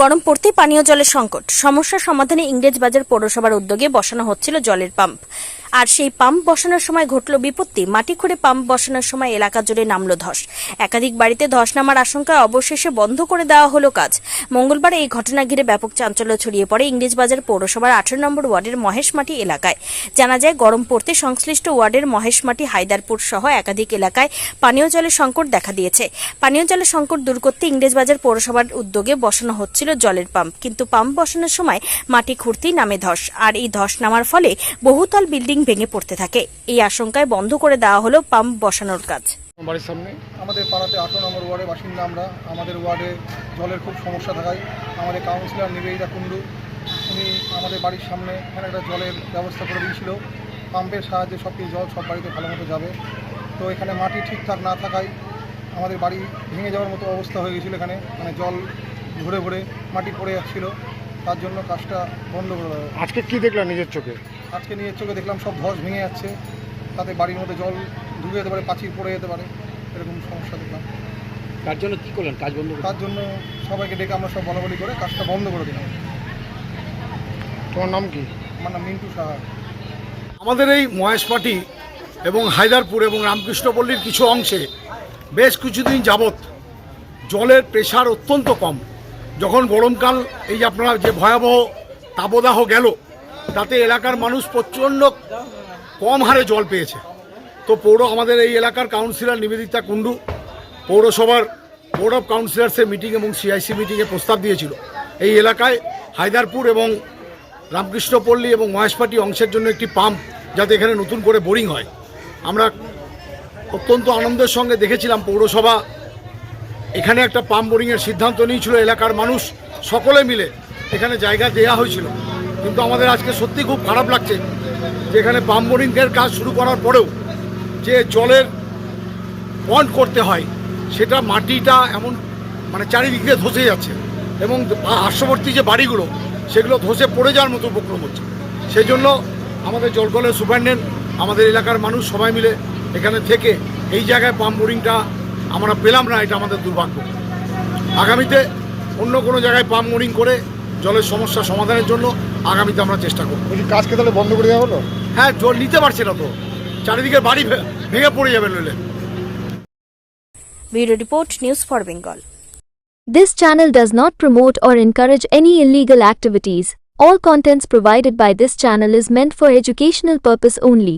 গরম পড়তে পানীয় জলের সংকট। সমস্যা সমাধানে ইংরেজবাজার পৌরসভার উদ্যোগে বসানো হচ্ছিল জলের পাম্প। আর সেই পাম্প বসানোর সময় ঘটল বিপত্তি। মাটি খুঁড়ে পাম্প বসানোর সময় এলাকা জুড়ে নামলো ধস। একাধিক বাড়িতে ধস নামার আশঙ্কায় অবশেষে বন্ধ করে দেওয়া হলো কাজ। মঙ্গলবার এই ঘটনা ঘিরে ব্যাপক চাঞ্চল্য ছড়িয়ে পড়ে ইংরেজবাজার পৌরসভার আঠারো নম্বর ওয়ার্ডের মহেশমাটি এলাকায়। জানা যায়, গরম পড়তে সংশ্লিষ্ট ওয়ার্ডের মহেশমাটি, হায়দারপুর সহ একাধিক এলাকায় পানীয় জলের সংকট দেখা দিয়েছে। পানীয় জলের সংকট দূর করতে ইংরেজবাজার পৌরসভার উদ্যোগে বসানো হচ্ছিল জলের পাম্প। কিন্তু পাম্প বসানোর সময় মাটি খুঁড়তেই নামে ধস। আর এই ধস নামার ফলে বহুতল বিল্ডিং ভেঙে পড়তে থাকে। এই আশঙ্কায় বন্ধ করে দেওয়া হলো পাম্প বসানোর কাজ। বাড়ির সামনে। আমাদের পাড়াতে আঠারো নম্বর ওয়ার্ডের বাসিন্দা আমরা। আমাদের ওয়ার্ডে জলের খুব সমস্যা থাকায় আমাদের কাউন্সিলর নিবেদিতা কুণ্ডু উনি আমাদের বাড়ির সামনে এখানে একটা জলের ব্যবস্থা করে দিয়েছিল। পাম্পের সাহায্যে সব কিছু জল সব বাড়িতে ভালো মতো যাবে। তো এখানে মাটি ঠিকঠাক না থাকায় আমাদের বাড়ি ভেঙে যাওয়ার মতো অবস্থা হয়ে গেছিল এখানে। মানে জল ভরে ভরে মাটি পড়ে যাচ্ছিল তার জন্য কাজটা বন্ধ করে। আজকে কি দেখলেন নিজের চোখে? আজকে নিয়ে চোখে দেখলাম সব ধস ভেঙে যাচ্ছে। তাতে বাড়ির মধ্যে জল ঢুকে যেতে পারে পাঁচির পড়ে যেতে পারে এরকম সমস্যা দেখলাম। তার জন্য কী করলেন? কাজ বন্ধ তার জন্য সবাইকে ডেকে আমরা সব বলাবলি করে কাজটা বন্ধ করে দিলাম। তোমার নাম কি? আমার নাম মিন্টু সাহা। আমাদের এই মহেশপাটি এবং হায়দারপুর এবং রামকৃষ্ণপল্লীর কিছু অংশে বেশ কিছুদিন যাবৎ জলের প্রেশার অত্যন্ত কম। যখন গরমকাল এই যে আপনারা যে ভয়াবহ তাপদাহ গেল তাতে এলাকার মানুষ প্রচণ্ড কম হারে জল পেয়েছে। তো পৌর, আমাদের এই এলাকার কাউন্সিলর নিবেদিতা কুণ্ডু পৌরসভার বোর্ড অফ কাউন্সিলর্সের মিটিং এবং সিআইসি মিটিংয়ে প্রস্তাব দিয়েছিল। এই এলাকায় হায়দারপুর এবং রামকৃষ্ণপল্লী এবং মহেশপাটি অংশের জন্য একটি পাম্প যাতে এখানে নতুন করে বোরিং হয়। আমরা অত্যন্ত আনন্দের সঙ্গে দেখেছিলাম পৌরসভা। এখানে একটা পাম্প বোরিংয়ের সিদ্ধান্ত নিয়েছিল এলাকার মানুষ। সকলে মিলে এখানে জায়গা দেয়া হয়েছিল। কিন্তু আমাদের আজকে সত্যি খুব খারাপ লাগছে যে এখানে পাম্প বোরিংয়ের কাজ শুরু করার পরেও যে জলের বন্ড করতে হয়, সেটা মাটিটা এমন মানে চারিদিকে ধসে যাচ্ছে এবং পার্শ্ববর্তী যে বাড়িগুলো, সেগুলো ধসে পড়ে যাওয়ার মতো উপক্রম হচ্ছে। সেই জন্য আমাদের জলকলের সুপারিনটেন্ডেন্ট আমাদের এলাকার মানুষ সবাই মিলে এখানে থেকে এই জায়গায় পাম্প বোরিংটা আমরা পেলাম না, এটা আমাদের দুর্ভাগ্য। আগামীতে অন্য কোনো জায়গায় পাম্প বোরিং করে জলের সমস্যা সমাধানের জন্য আগামীতে আমরা চেষ্টা করব বলছি কাজকে তাহলে বন্ধ করে দেওয়া হলো হ্যাঁ জল নিতে পারছে না তো চারিদিকে বাড়ি ভেঙে পড়ে যাবে নইলে bureau report news for Bengal This channel does not promote or encourage any illegal activities. All contents provided by this channel is meant for educational purpose only.